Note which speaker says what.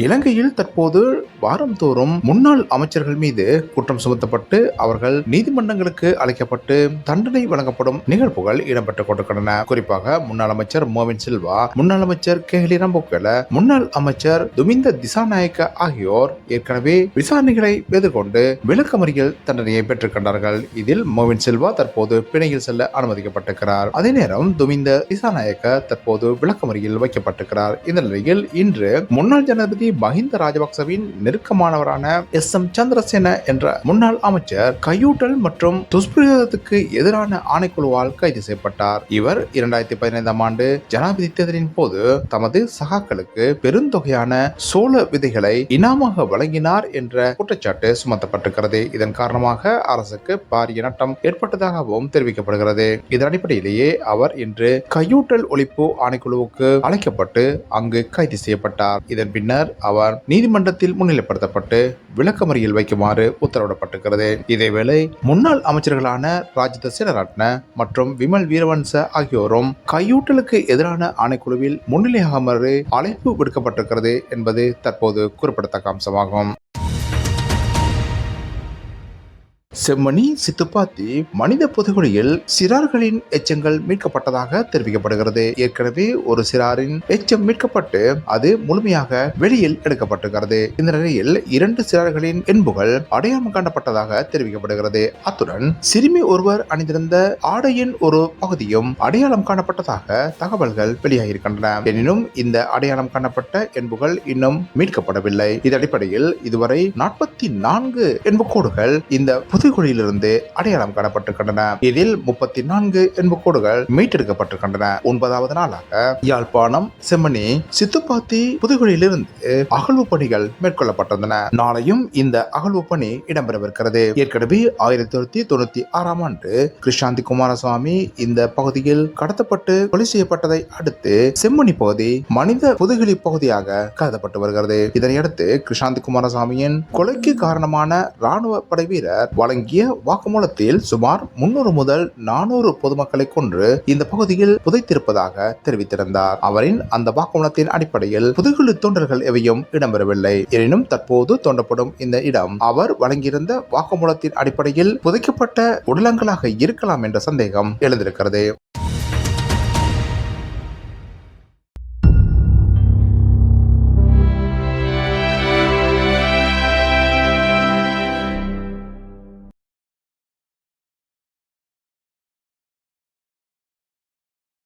Speaker 1: இலங்கையில் தற்போது வாரந்தோறும் முன்னாள் அமைச்சர்கள் மீது குற்றம் சுமத்தப்பட்டு அவர்கள் நீதிமன்றங்களுக்கு அழைக்கப்பட்டு தண்டனை வழங்கப்படும் நிகழ்வுகள் இடம்பெற்றுக் கொண்டிருக்கின்றன. குறிப்பாக முன்னாள் அமைச்சர் மோவின் சில்வா முன்னாள் அமைச்சர் கேஹலி ரம்போக்கல முன்னாள் அமைச்சர் துமிந்த திசாநாயக்க ஆகியோர் ஏற்கனவே விசாரணைகளை எதிர்கொண்டு விளக்கமறியல் தண்டனையை பெற்றுக்கொண்டார்கள் இதில் மோவின் சில்வா தற்போது பிணையில் செல்ல அனுமதிக்கப்பட்டிருக்கிறார். அதே நேரம் துமிந்த திசாநாயக்க தற்போது விளக்கமறியல் வைக்கப்பட்டிருக்கிறார். இந்த நிலையில் இன்று முன்னாள் ஜனாதிபதி மஹிந்த ராஜபக்சவின் நெருக்கமானவரான எஸ் எம் சந்திரசேன என்ற முன்னாள் அமைச்சர் கையூட்டல் மற்றும் துஷ்பிரயோகத்துக்கு எதிரான ஆணைக்குழுவால் கைது செய்யப்பட்டார். இவர் இரண்டாயிரத்தி பதினைந்தாம் ஆண்டு ஜனாதிபதி தேர்தலின் போது தமது சகாக்களுக்கு பெருந்தொகையான சோழ விதைகளை இனாமாக வழங்கினார் என்ற குற்றச்சாட்டு சுமத்தப்பட்டிருக்கிறது. இதன் காரணமாக அரசுக்கு பாரிய நட்டம் ஏற்பட்டதாகவும் தெரிவிக்கப்படுகிறது. இதன் அடிப்படையிலேயே அவர் இன்று கையூட்டல் ஒழிப்பு ஆணைக்குழுவுக்கு அழைக்கப்பட்டு அங்கு கைது செய்யப்பட்டார். இதன் பின்னர் அவர் நீதிமன்றத்தில் முன்னிலைப்படுத்தப்பட்டு விளக்கமறியல் வைக்குமாறு உத்தரவிடப்பட்டிருக்கிறது. இதேவேளை முன்னாள் அமைச்சர்களான ராஜித சீனரட்ன மற்றும் விமல் வீரவன்ச ஆகியோரும் கையூட்டலுக்கு எதிரான ஆணைக்குழுவில் முன்னிலையாகுமாறு அழைப்பு விடுக்கப்பட்டிருக்கிறது என்பது தற்போது குறிப்பிடத்தக்க அம்சமாகும். செம்மணி சித்துப்பாத்தி மனித புதைகுழியில் சிறார்களின் எச்சங்கள் மீட்கப்பட்டதாக தெரிவிக்கப்படுகிறது. ஏற்கனவே ஒரு சிறாரின் எச்சம் மீட்கப்பட்டு அது முழுமையாக வெளியில் எடுக்கப்பட்டிருக்கிறது. இந்த நிலையில் இரண்டு சிறார்களின் என்புகள் அடையாளம் காணப்பட்டதாக தெரிவிக்கப்படுகிறது. அத்துடன் சிறுமி ஒருவர் அணிந்திருந்த ஆடையின் ஒரு பகுதியும் அடையாளம் காணப்பட்டதாக தகவல்கள் வெளியாகியிருக்கின்றன. எனினும் இந்த அடையாளம் காணப்பட்ட என்புகள் இன்னும் மீட்கப்படவில்லை. இதன் அடிப்படையில் இதுவரை நாற்பத்தி நான்கு என்புக்கோடுகள் இந்த முதுகுழியிலிருந்து அடையாளம் காணப்பட்டிருக்கின்றன. இதில் முப்பத்தி நான்கு என்புக்கோடுகள் மீட்டெடுக்கப்பட்டிருக்கின்றன. ஒன்பதாவது நாளாக யாழ்ப்பாணம் செம்மணி சித்துப்பாத்தி புதுகுழியிலிருந்து அகழ்வு பணிகள் மேற்கொள்ளப்பட்டிருந்தன. நாளையும் இந்த அகழ்வு பணி இடம்பெறவிருக்கிறது. ஏற்கனவே ஆயிரத்தி தொள்ளாயிரத்தி தொண்ணூத்தி ஆறாம் ஆண்டு கிருஷாந்தி குமாரசுவாமி இந்த பகுதியில் கடத்தப்பட்டு கொலை செய்யப்பட்டதை அடுத்து செம்மணி பகுதி மனித புதுகிழி பகுதியாக கருதப்பட்டு வருகிறது. இதனையடுத்து கிருஷாந்தி குமாரசாமியின் கொலைக்கு காரணமான ராணுவ படை வீரர் அடங்கிய வாக்குமூலத்தில் சுமார் முன்னூறு முதல் நானூறு பொதுமக்களை கொன்று இந்த பகுதியில் புதைத்திருப்பதாக தெரிவித்திருந்தார். அவரின் அந்த வாக்குமூலத்தின் அடிப்படையில் புதுகுழு தோன்றல்கள் எவையும் இடம்பெறவில்லை. எனினும் தற்போது தோண்டப்படும் இந்த இடம் அவர் வழங்கியிருந்த வாக்குமூலத்தின் அடிப்படையில் புதைக்கப்பட்ட உடலங்களாக இருக்கலாம் என்ற சந்தேகம் எழுந்திருக்கிறது.